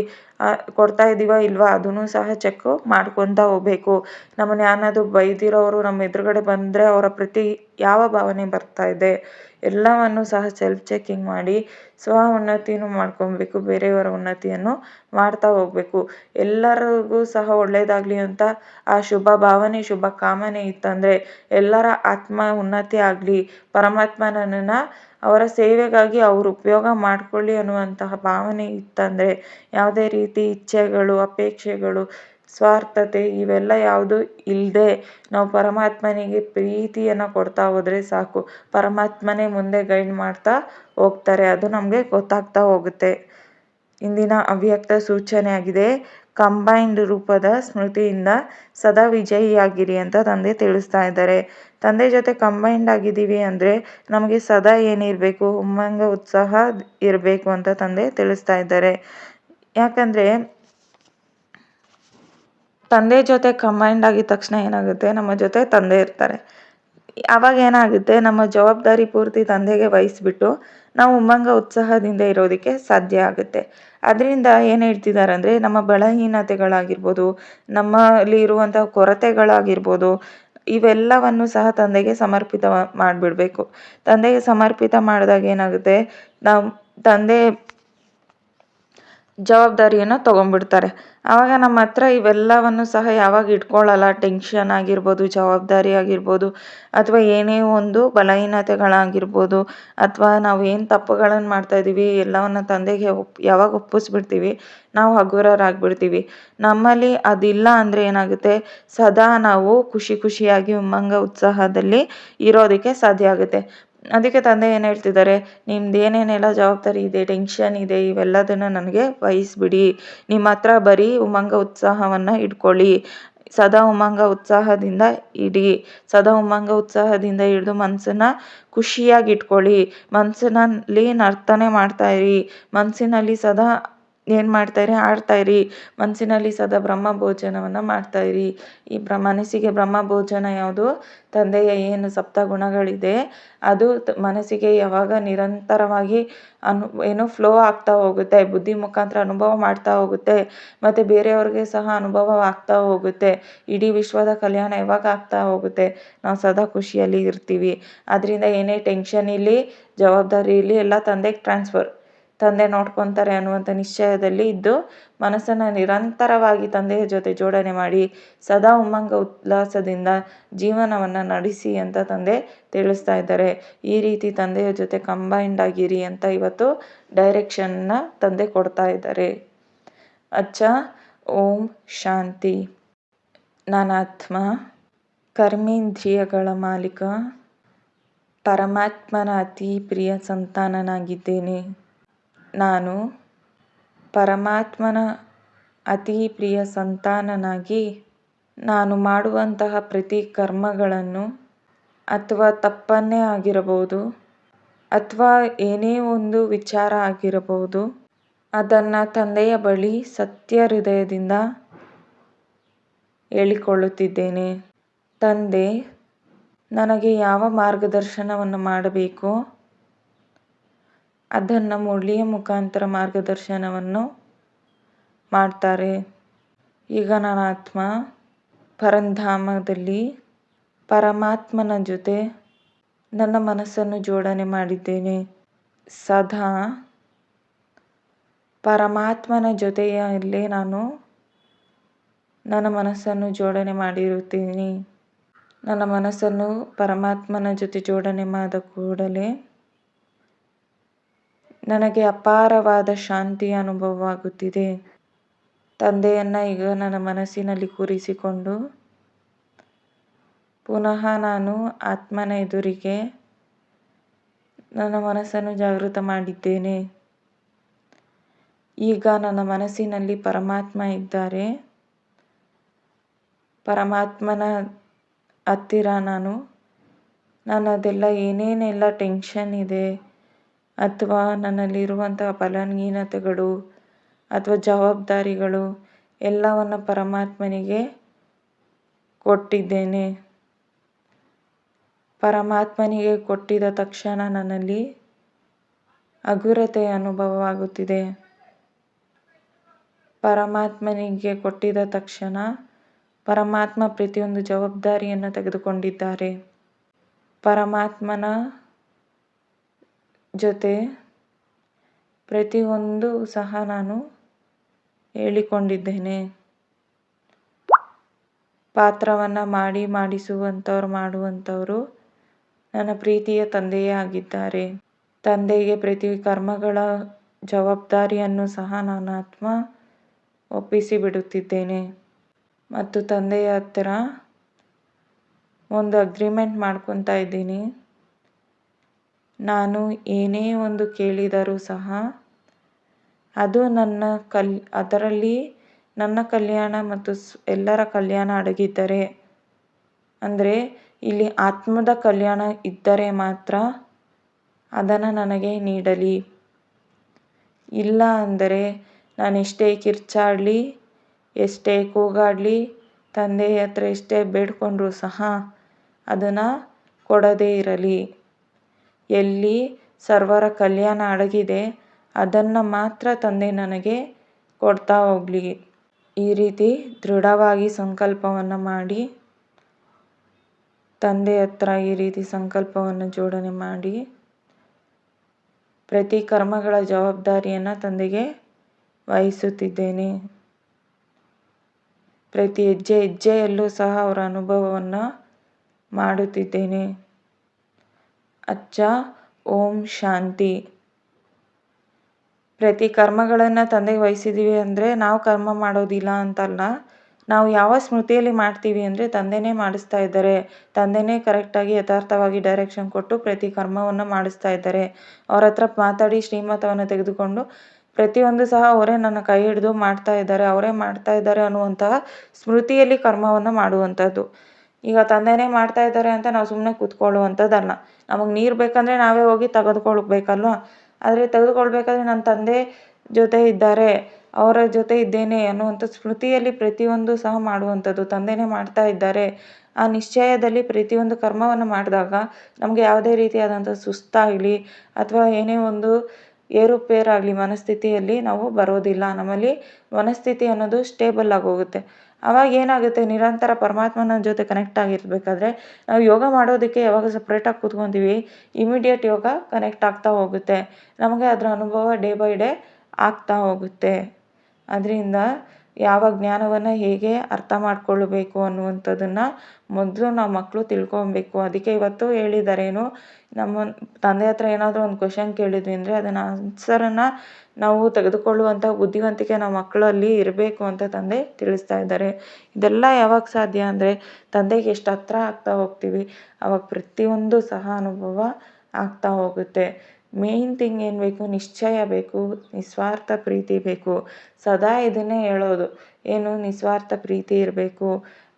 ಕೊಡ್ತಾ ಇದ್ದೀವ ಇಲ್ವಾ ಅದನ್ನು ಸಹ ಚೆಕ್ ಮಾಡ್ಕೊತಾ ಹೋಗ್ಬೇಕು. ನಮ್ಮನ್ನು ಯಾರನ್ನಾದ್ರೂ ಬೈದಿರೋರು ನಮ್ಮ ಎದುರುಗಡೆ ಬಂದರೆ ಅವರ ಪ್ರತಿ ಯಾವ ಭಾವನೆ ಬರ್ತಾ ಇದೆ. ಎಲ್ಲವನ್ನು ಸಹ ಸೆಲ್ಫ್ ಚೆಕಿಂಗ್ ಮಾಡಿ ಸ್ವ ಉನ್ನತಿನೂ ಮಾಡ್ಕೊಬೇಕು, ಬೇರೆಯವರ ಉನ್ನತಿಯನ್ನು ಮಾಡ್ತಾ ಹೋಗಬೇಕು. ಎಲ್ಲರಿಗೂ ಸಹ ಒಳ್ಳೆಯದಾಗಲಿ ಅಂತ ಆ ಶುಭ ಭಾವನೆ, ಶುಭ ಕಾಮನೆ ಇತ್ತಂದ್ರೆ ಎಲ್ಲರ ಆತ್ಮ ಉನ್ನತಿ ಆಗಲಿ, ಪರಮಾತ್ಮನನ್ನು ಅವರ ಸೇವೆಗಾಗಿ ಅವರು ಉಪಯೋಗ ಮಾಡ್ಕೊಳ್ಳಿ ಅನ್ನುವಂತಹ ಭಾವನೆ ಇತ್ತಂದ್ರೆ, ಯಾವುದೇ ರೀತಿ ಇಚ್ಛೆಗಳು, ಅಪೇಕ್ಷೆಗಳು ಸ್ವಾರ್ಥತೆ ಇವೆಲ್ಲ ಯಾವುದು ಇಲ್ಲದೆ ನಾವು ಪರಮಾತ್ಮನಿಗೆ ಪ್ರೀತಿಯನ್ನು ಕೊಡ್ತಾ ಹೋದರೆ ಸಾಕು. ಪರಮಾತ್ಮನೇ ಮುಂದೆ ಗೈಡ್ ಮಾಡ್ತಾ ಹೋಗ್ತಾರೆ. ಅದು ನಮಗೆ ಗೊತ್ತಾಗ್ತಾ ಹೋಗುತ್ತೆ. ಇಂದಿನ ಅವ್ಯಕ್ತ ಸೂಚನೆ ಆಗಿದೆ. ಕಂಬೈನ್ಡ್ ರೂಪದ ಸ್ಮೃತಿಯಿಂದ ಸದಾ ವಿಜಯಿಯಾಗಿರಿ ಅಂತ ತಂದೆ ತಿಳಿಸ್ತಾ ಇದ್ದಾರೆ. ತಂದೆ ಜೊತೆ ಕಂಬೈನ್ಡ್ ಆಗಿದ್ದೀವಿ ಅಂದರೆ ನಮಗೆ ಸದಾ ಏನಿರಬೇಕು, ಉಮ್ಮಂಗ ಉತ್ಸಾಹ ಇರಬೇಕು ಅಂತ ತಂದೆ ತಿಳಿಸ್ತಾ ಇದ್ದಾರೆ. ಯಾಕಂದರೆ ತಂದೆ ಜೊತೆ ಕಂಬೈನ್ಡ್ ಆಗಿದ ತಕ್ಷಣ ಏನಾಗುತ್ತೆ? ನಮ್ಮ ಜೊತೆ ತಂದೆ ಇರ್ತಾರೆ. ಆವಾಗ ಏನಾಗುತ್ತೆ? ನಮ್ಮ ಜವಾಬ್ದಾರಿ ಪೂರ್ತಿ ತಂದೆಗೆ ವಹಿಸ್ಬಿಟ್ಟು ನಾವು ಉಮ್ಮಂಗ ಉತ್ಸಾಹದಿಂದ ಇರೋದಕ್ಕೆ ಸಾಧ್ಯ ಆಗುತ್ತೆ. ಅದರಿಂದ ಏನು ಹೇಳ್ತಿದ್ದಾರೆ ಅಂದರೆ ನಮ್ಮ ಬಲಹೀನತೆಗಳಾಗಿರ್ಬೋದು, ನಮ್ಮಲ್ಲಿ ಇರುವಂಥ ಕೊರತೆಗಳಾಗಿರ್ಬೋದು, ಇವೆಲ್ಲವನ್ನು ಸಹ ತಂದೆಗೆ ಸಮರ್ಪಿತ ಮಾಡಿಬಿಡ್ಬೇಕು. ತಂದೆಗೆ ಸಮರ್ಪಿತ ಮಾಡಿದಾಗ ಏನಾಗುತ್ತೆ? ನಾವು ತಂದೆ ಜವಾಬ್ದಾರಿಯನ್ನು ತೊಗೊಂಡ್ಬಿಡ್ತಾರೆ. ಆವಾಗ ನಮ್ಮ ಹತ್ರ ಇವೆಲ್ಲವನ್ನು ಸಹ ಯಾವಾಗ ಇಟ್ಕೊಳ್ಳಲ್ಲ. ಟೆನ್ಷನ್ ಆಗಿರ್ಬೋದು, ಜವಾಬ್ದಾರಿ ಆಗಿರ್ಬೋದು, ಅಥವಾ ಏನೇ ಒಂದು ಬಲಹೀನತೆಗಳಾಗಿರ್ಬೋದು, ಅಥವಾ ನಾವು ಏನು ತಪ್ಪುಗಳನ್ನು ಮಾಡ್ತಾಯಿದ್ದೀವಿ ಎಲ್ಲವನ್ನು ತಂದೆಗೆ ಒಪ್, ಯಾವಾಗ ಒಪ್ಪಿಸ್ಬಿಡ್ತೀವಿ, ನಾವು ಹಗುರರಾಗ್ಬಿಡ್ತೀವಿ. ನಮ್ಮಲ್ಲಿ ಅದಿಲ್ಲ ಅಂದರೆ ಏನಾಗುತ್ತೆ? ಸದಾ ನಾವು ಖುಷಿ ಖುಷಿಯಾಗಿ, ಉಮ್ಮಂಗ ಉತ್ಸಾಹದಲ್ಲಿ ಇರೋದಕ್ಕೆ ಸಾಧ್ಯ ಆಗುತ್ತೆ. ಅದಕ್ಕೆ ತಂದೆ ಏನು ಹೇಳ್ತಿದ್ದಾರೆ, ನಿಮ್ದು ಏನೇನೆಲ್ಲ ಜವಾಬ್ದಾರಿ ಇದೆ ಟೆನ್ಷನ್ ಇದೆ, ಇವೆಲ್ಲದನ್ನು ನನಗೆ ವಹಿಸ್ಬಿಡಿ. ನಿಮ್ಮ ಹತ್ರ ಬರೀ ಉಮಂಗ ಉತ್ಸಾಹವನ್ನು ಇಟ್ಕೊಳ್ಳಿ. ಸದಾ ಉಮಂಗ ಉತ್ಸಾಹದಿಂದ ಇಡಿ. ಸದಾ ಉಮಂಗ ಉತ್ಸಾಹದಿಂದ ಹಿಡಿದು ಮನಸ್ಸನ್ನ ಖುಷಿಯಾಗಿ ಇಟ್ಕೊಳ್ಳಿ ಮನಸ್ಸಿನಲ್ಲಿ ನರ್ತನೆ ಮಾಡ್ತಾ ಇರಿ. ಮನಸ್ಸಿನಲ್ಲಿ ಸದಾ ಏನು ಮಾಡ್ತಾಯಿರಿ? ಆಡ್ತಾಯಿರಿ ಮನಸ್ಸಿನಲ್ಲಿ ಸದಾ ಬ್ರಹ್ಮ ಭೋಜನವನ್ನು ಮಾಡ್ತಾಯಿರಿ. ಈ ಬ್ರ, ಮನಸ್ಸಿಗೆ ಬ್ರಹ್ಮ ಭೋಜನ ಯಾವುದು? ತಂದೆಯ ಏನು ಸಪ್ತ ಗುಣಗಳಿದೆ, ಅದು ಮನಸ್ಸಿಗೆ ಯಾವಾಗ ನಿರಂತರವಾಗಿ ಅನು, ಏನು ಫ್ಲೋ ಆಗ್ತಾ ಹೋಗುತ್ತೆ, ಬುದ್ಧಿ ಮುಖಾಂತರ ಅನುಭವ ಮಾಡ್ತಾ ಹೋಗುತ್ತೆ, ಮತ್ತು ಬೇರೆಯವ್ರಿಗೆ ಸಹ ಅನುಭವ ಆಗ್ತಾ ಹೋಗುತ್ತೆ, ಇಡೀ ವಿಶ್ವದ ಕಲ್ಯಾಣ ಯಾವಾಗ ಆಗ್ತಾ ಹೋಗುತ್ತೆ, ನಾವು ಸದಾ ಖುಷಿಯಲ್ಲಿ ಇರ್ತೀವಿ. ಅದರಿಂದ ಏನೇ ಟೆನ್ಷನ್ ಇರಲಿ, ಜವಾಬ್ದಾರಿ ಇರಲಿ, ಎಲ್ಲ ತಂದೆಗೆ ಟ್ರಾನ್ಸ್ಫರ್ ತಂದೆ ನೋಡ್ಕೊತಾರೆ ಅನ್ನುವಂಥ ನಿಶ್ಚಯದಲ್ಲಿ ಇದ್ದು ಮನಸ್ಸನ್ನು ನಿರಂತರವಾಗಿ ತಂದೆಯ ಜೊತೆ ಜೋಡಣೆ ಮಾಡಿ ಸದಾ ಉಮ್ಮಂಗ ಉಲ್ಲಾಸದಿಂದ ಜೀವನವನ್ನು ನಡೆಸಿ ಅಂತ ತಂದೆ ತಿಳಿಸ್ತಾ ಇದ್ದಾರೆ. ಈ ರೀತಿ ತಂದೆಯ ಜೊತೆ ಕಂಬೈಂಡ್ ಆಗಿರಿ ಅಂತ ಇವತ್ತು ಡೈರೆಕ್ಷನ್ನ ತಂದೆ ಕೊಡ್ತಾ ಇದ್ದಾರೆ. ಅಚ್ಚ, ಓಂ ಶಾಂತಿ. ನಾನಾತ್ಮ ಕರ್ಮೇಂದ್ರಿಯಗಳ ಮಾಲೀಕ, ಪರಮಾತ್ಮನ ಅತಿ ಪ್ರಿಯ ಸಂತಾನನಾಗಿದ್ದೇನೆ. ನಾನು ಪರಮಾತ್ಮನ ಅತಿ ಪ್ರಿಯ ಸಂತಾನನಾಗಿ ನಾನು ಮಾಡುವಂತಹ ಪ್ರತಿ ಕರ್ಮಗಳನ್ನು ಅಥವಾ ತಪ್ಪನ್ನೇ ಆಗಿರಬಹುದು ಅಥವಾ ಏನೇ ಒಂದು ವಿಚಾರ ಆಗಿರಬಹುದು, ಅದನ್ನು ತಂದೆಯ ಬಳಿ ಸತ್ಯ ಹೃದಯದಿಂದ ಹೇಳಿಕೊಳ್ಳುತ್ತಿದ್ದೇನೆ. ತಂದೆ, ನನಗೆ ಯಾವ ಮಾರ್ಗದರ್ಶನವನ್ನು ಮಾಡಬೇಕೋ? ಅದನ್ನು ಮುರಳಿಯ ಮುಖಾಂತರ ಮಾರ್ಗದರ್ಶನವನ್ನು ಮಾಡ್ತಾರೆ. ಈಗ ನನ್ನ ಆತ್ಮ ಪರಂಧಾಮದಲ್ಲಿ ಪರಮಾತ್ಮನ ಜೊತೆ ನನ್ನ ಮನಸ್ಸನ್ನು ಜೋಡಣೆ ಮಾಡಿದ್ದೇನೆ. ಸದಾ ಪರಮಾತ್ಮನ ಜೊತೆಯಲ್ಲೇ ನಾನು ನನ್ನ ಮನಸ್ಸನ್ನು ಜೋಡಣೆ ಮಾಡಿರುತ್ತೇನೆ. ನನ್ನ ಮನಸ್ಸನ್ನು ಪರಮಾತ್ಮನ ಜೊತೆ ಜೋಡಣೆ ಮಾಡಿದ ಕೂಡಲೇ ನನಗೆ ಅಪಾರವಾದ ಶಾಂತಿ ಅನುಭವವಾಗುತ್ತಿದೆ. ತಂದೆಯನ್ನು ಈಗ ನನ್ನ ಮನಸ್ಸಿನಲ್ಲಿ ಕೂರಿಸಿಕೊಂಡು ಪುನಃ ನಾನು ಆತ್ಮನ ಎದುರಿಗೆ ನನ್ನ ಮನಸ್ಸನ್ನು ಜಾಗೃತ ಮಾಡಿದ್ದೇನೆ. ಈಗ ನನ್ನ ಮನಸ್ಸಿನಲ್ಲಿ ಪರಮಾತ್ಮ ಇದ್ದಾರೆ. ಪರಮಾತ್ಮನ ಹತ್ತಿರ ನಾನು, ನನ್ನದೆಲ್ಲ ಏನೇನೆಲ್ಲ ಟೆನ್ಷನ್ ಇದೆ ಅಥವಾ ನನ್ನಲ್ಲಿರುವಂತಹ ಬಲಹೀನತೆಗಳು ಅಥವಾ ಜವಾಬ್ದಾರಿಗಳು ಎಲ್ಲವನ್ನು ಪರಮಾತ್ಮನಿಗೆ ಕೊಟ್ಟಿದ್ದೇನೆ. ಪರಮಾತ್ಮನಿಗೆ ಕೊಟ್ಟಿದ ತಕ್ಷಣ ನನ್ನಲ್ಲಿ ಹಗುರತೆಯ ಅನುಭವವಾಗುತ್ತಿದೆ. ಪರಮಾತ್ಮನಿಗೆ ಕೊಟ್ಟಿದ ತಕ್ಷಣ ಪರಮಾತ್ಮ ಪ್ರತಿಯೊಂದು ಜವಾಬ್ದಾರಿಯನ್ನು ತೆಗೆದುಕೊಂಡಿದ್ದಾರೆ. ಪರಮಾತ್ಮನ ಜೊತೆ ಪ್ರತಿಯೊಂದು ಸಹ ನಾನು ಹೇಳಿಕೊಂಡಿದ್ದೇನೆ. ಪಾತ್ರವನ್ನು ಮಾಡಿ ಮಾಡಿಸುವಂಥವ್ರು ಮಾಡುವಂಥವರು ನನ್ನ ಪ್ರೀತಿಯ ತಂದೆಯೇ ಆಗಿದ್ದಾರೆ. ತಂದೆಗೆ ಪ್ರತಿ ಕರ್ಮಗಳ ಜವಾಬ್ದಾರಿಯನ್ನು ಸಹ ನಾನು ಆತ್ಮ ಒಪ್ಪಿಸಿ ಬಿಡುತ್ತಿದ್ದೇನೆ. ಮತ್ತು ತಂದೆಯ ಹತ್ತಿರ ಒಂದು ಅಗ್ರಿಮೆಂಟ್ ಮಾಡ್ಕೊತಾ ಇದ್ದೀನಿ. ನಾನು ಏನೇ ಒಂದು ಕೇಳಿದರೂ ಸಹ ಅದು ನನ್ನ ಕಲ್, ಅದರಲ್ಲಿ ನನ್ನ ಕಲ್ಯಾಣ ಮತ್ತು ಎಲ್ಲರ ಕಲ್ಯಾಣ ಅಡಗಿದ್ದರೆ, ಅಂದರೆ ಇಲ್ಲಿ ಆತ್ಮದ ಕಲ್ಯಾಣ ಇದ್ದರೆ ಮಾತ್ರ ಅದನ್ನು ನನಗೆ ನೀಡಲಿ. ಇಲ್ಲ ಅಂದರೆ ನಾನು ಎಷ್ಟೇ ಕಿರ್ಚಾಡಲಿ, ಎಷ್ಟೇ ಕೂಗಾಡಲಿ, ತಂದೆಯ ಹತ್ರ ಎಷ್ಟೇ ಬೇಡ್ಕೊಂಡ್ರೂ ಸಹ ಅದನ್ನು ಕೊಡದೇ ಇರಲಿ. ಎಲ್ಲಿ ಸರ್ವರ ಕಲ್ಯಾಣ ಅಡಗಿದೆ, ಅದನ್ನು ಮಾತ್ರ ತಂದೆ ನನಗೆ ಕೊಡ್ತಾ ಹೋಗಲಿ. ಈ ರೀತಿ ದೃಢವಾಗಿ ಸಂಕಲ್ಪವನ್ನು ಮಾಡಿ, ತಂದೆ ಹತ್ರ ಈ ರೀತಿ ಸಂಕಲ್ಪವನ್ನು ಜೋಡಣೆ ಮಾಡಿ, ಪ್ರತಿ ಕರ್ಮಗಳ ಜವಾಬ್ದಾರಿಯನ್ನು ತಂದೆಗೆ ವಹಿಸುತ್ತಿದ್ದೇನೆ. ಪ್ರತಿ ಹೆಜ್ಜೆ ಹೆಜ್ಜೆಯಲ್ಲೂ ಸಹ ಅವರ ಅನುಭವವನ್ನು ಮಾಡುತ್ತಿದ್ದೇನೆ. ಅಚ್ಚ, ಓಂ ಶಾಂತಿ. ಪ್ರತಿ ಕರ್ಮಗಳನ್ನು ತಂದೆಗೆ ವಹಿಸಿದ್ದೀವಿ ಅಂದರೆ ನಾವು ಕರ್ಮ ಮಾಡೋದಿಲ್ಲ ಅಂತಲ್ಲ. ನಾವು ಯಾವ ಸ್ಮೃತಿಯಲ್ಲಿ ಮಾಡ್ತೀವಿ ಅಂದರೆ ತಂದೆಯೇ ಮಾಡಿಸ್ತಾ ಇದ್ದಾರೆ. ತಂದೆನೇ ಕರೆಕ್ಟಾಗಿ ಯಥಾರ್ಥವಾಗಿ ಡೈರೆಕ್ಷನ್ ಕೊಟ್ಟು ಪ್ರತಿ ಕರ್ಮವನ್ನು ಮಾಡಿಸ್ತಾ ಇದ್ದಾರೆ. ಅವರ ಹತ್ರ ಮಾತಾಡಿ ಶ್ರೀಮತವನ್ನು ತೆಗೆದುಕೊಂಡು ಪ್ರತಿಯೊಂದು ಸಹ ಅವರೇ ನನ್ನ ಕೈ ಹಿಡಿದು ಮಾಡ್ತಾ ಇದ್ದಾರೆ, ಅವರೇ ಮಾಡ್ತಾ ಇದ್ದಾರೆ ಅನ್ನುವಂತಹ ಸ್ಮೃತಿಯಲ್ಲಿ ಕರ್ಮವನ್ನು ಮಾಡುವಂಥದ್ದು. ಈಗ ತಂದೆಯೇ ಮಾಡ್ತಾ ಇದ್ದಾರೆ ಅಂತ ನಾವು ಸುಮ್ಮನೆ ಕೂತ್ಕೊಳ್ಳುವಂಥದ್ದಲ್ಲ. ನಮಗೆ ನೀರು ಬೇಕಂದರೆ ನಾವೇ ಹೋಗಿ ತೆಗೆದುಕೊಳ್ಬೇಕಲ್ವ? ಆದರೆ ತೆಗೆದುಕೊಳ್ಬೇಕಾದ್ರೆ ನನ್ನ ತಂದೆ ಜೊತೆ ಇದ್ದಾರೆ, ಅವರ ಜೊತೆ ಇದ್ದೇನೆ ಅನ್ನುವಂಥ ಸ್ಮೃತಿಯಲ್ಲಿ ಪ್ರತಿಯೊಂದು ಸಹ ಮಾಡುವಂಥದ್ದು ತಂದೆಯೇ ಮಾಡ್ತಾ ಇದ್ದಾರೆ. ಆ ನಿಶ್ಚಯದಲ್ಲಿ ಪ್ರತಿಯೊಂದು ಕರ್ಮವನ್ನು ಮಾಡಿದಾಗ ನಮಗೆ ಯಾವುದೇ ರೀತಿಯಾದಂಥ ಸುಸ್ತಾಗಲಿ ಅಥವಾ ಏನೇ ಒಂದು ಏರುಪೇರಾಗಲಿ ಮನಸ್ಥಿತಿಯಲ್ಲಿ ನಾವು ಬರೋದಿಲ್ಲ. ನಮ್ಮಲ್ಲಿ ಮನಸ್ಥಿತಿ ಅನ್ನೋದು ಸ್ಟೇಬಲ್ ಆಗಿ ಹೋಗುತ್ತೆ. ಆವಾಗ ಏನಾಗುತ್ತೆ? ನಿರಂತರ ಪರಮಾತ್ಮನ ಜೊತೆ ಕನೆಕ್ಟ್ ಆಗಿರಬೇಕಾದ್ರೆ ನಾವು ಯೋಗ ಮಾಡೋದಕ್ಕೆ ಯಾವಾಗ ಸಪ್ರೇಟಾಗಿ ಕೂತ್ಕೊಂತೀವಿ? ಇಮಿಡಿಯೇಟ್ ಯೋಗ ಕನೆಕ್ಟ್ ಆಗ್ತಾ ಹೋಗುತ್ತೆ. ನಮಗೆ ಅದರ ಅನುಭವ ಡೇ ಬೈ ಡೇ ಆಗ್ತಾ ಹೋಗುತ್ತೆ. ಅದರಿಂದ ಯಾವ ಜ್ಞಾನವನ್ನು ಹೇಗೆ ಅರ್ಥ ಮಾಡ್ಕೊಳ್ಬೇಕು ಅನ್ನುವಂಥದ್ದನ್ನು ಮೊದಲು ನಾವು ಮಕ್ಕಳು ತಿಳ್ಕೊಬೇಕು. ಅದಕ್ಕೆ ಇವತ್ತು ಹೇಳಿದ್ದಾರೇನು ನಮ್ಮ ತಂದೆ ಹತ್ರ ಏನಾದರೂ ಒಂದು ಕ್ವಶನ್ ಕೇಳಿದ್ವಿ ಅಂದರೆ ಅದನ್ನು ಆನ್ಸರನ್ನು ನಾವು ತೆಗೆದುಕೊಳ್ಳುವಂಥ ಬುದ್ಧಿವಂತಿಕೆ ನಮ್ಮ ಮಕ್ಕಳಲ್ಲಿ ಇರಬೇಕು ಅಂತ ತಂದೆ ತಿಳಿಸ್ತಾ ಇದ್ದಾರೆ. ಇದೆಲ್ಲ ಯಾವಾಗ ಸಾಧ್ಯ ಅಂದರೆ ತಂದೆಗೆ ಎಷ್ಟು ಹತ್ರ ಆಗ್ತಾ ಹೋಗ್ತೀವಿ, ಅವಾಗ ಪ್ರತಿಯೊಂದು ಸಹ ಅನುಭವ ಆಗ್ತಾ ಹೋಗುತ್ತೆ. ಮೇಯ್ನ್ ಥಿಂಗ್ ಏನು ಬೇಕು? ನಿಶ್ಚಯ ಬೇಕು, ನಿಸ್ವಾರ್ಥ ಪ್ರೀತಿ ಬೇಕು. ಸದಾ ಇದನ್ನೇ ಹೇಳೋದು. ಏನು ನಿಸ್ವಾರ್ಥ ಪ್ರೀತಿ ಇರಬೇಕು?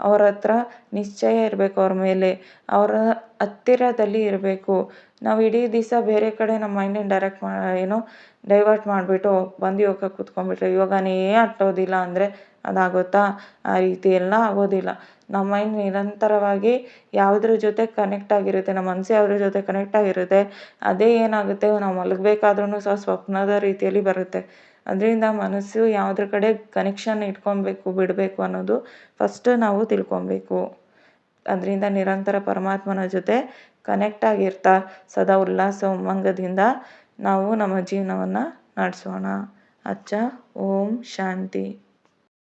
ಅವ್ರ ಹತ್ರ ನಿಶ್ಚಯ ಇರಬೇಕು ಅವ್ರ ಮೇಲೆ. ಅವರ ಹತ್ತಿರದಲ್ಲಿ ಇರಬೇಕು. ನಾವು ಇಡೀ ದಿವಸ ಬೇರೆ ಕಡೆ ನಮ್ಮ ಮೈಂಡನ್ನ ಡೈರೆಕ್ಟ್ ಮಾ, ಏನು ಡೈವರ್ಟ್ ಮಾಡಿಬಿಟ್ಟು ಬಂದು ಯೋಗ ಕೂತ್ಕೊಂಡ್ಬಿಟ್ರೆ ಯೋಗನೇ ಹತ್ತೋದಿಲ್ಲ ಅಂದರೆ ಅದಾಗುತ್ತಾ? ಆ ರೀತಿ ಎಲ್ಲ ಆಗೋದಿಲ್ಲ. ನಮ್ಮ ಮೈಂಡ್ ನಿರಂತರವಾಗಿ ಯಾವುದ್ರ ಜೊತೆ ಕನೆಕ್ಟ್ ಆಗಿರುತ್ತೆ, ನಮ್ಮ ಮನಸ್ಸು ಯಾವುದ್ರ ಜೊತೆ ಕನೆಕ್ಟ್ ಆಗಿರುತ್ತೆ, ಅದೇ ಏನಾಗುತ್ತೆ, ನಾವು ಮಲಗಬೇಕಾದ್ರೂ ಸಹ ಸ್ವಪ್ನದ ರೀತಿಯಲ್ಲಿ ಬರುತ್ತೆ. ಅದರಿಂದ ಮನಸ್ಸು ಯಾವುದ್ರ ಕಡೆ ಕನೆಕ್ಷನ್ ಇಟ್ಕೊಬೇಕು, ಬಿಡಬೇಕು ಅನ್ನೋದು ಫಸ್ಟ್ ನಾವು ತಿಳ್ಕೊಬೇಕು. ಅದರಿಂದ ನಿರಂತರ ಪರಮಾತ್ಮನ ಜೊತೆ ಕನೆಕ್ಟ್ ಆಗಿರ್ತಾ, ಸದಾ ಉಲ್ಲಾಸ, ಉಮ್ಮಂಗದಿಂದ ನಾವು ನಮ್ಮ ಜೀವನವನ್ನು ನಡೆಸೋಣ. ಅಚ್ಚ, ಓಂ, ಶಾಂತಿ.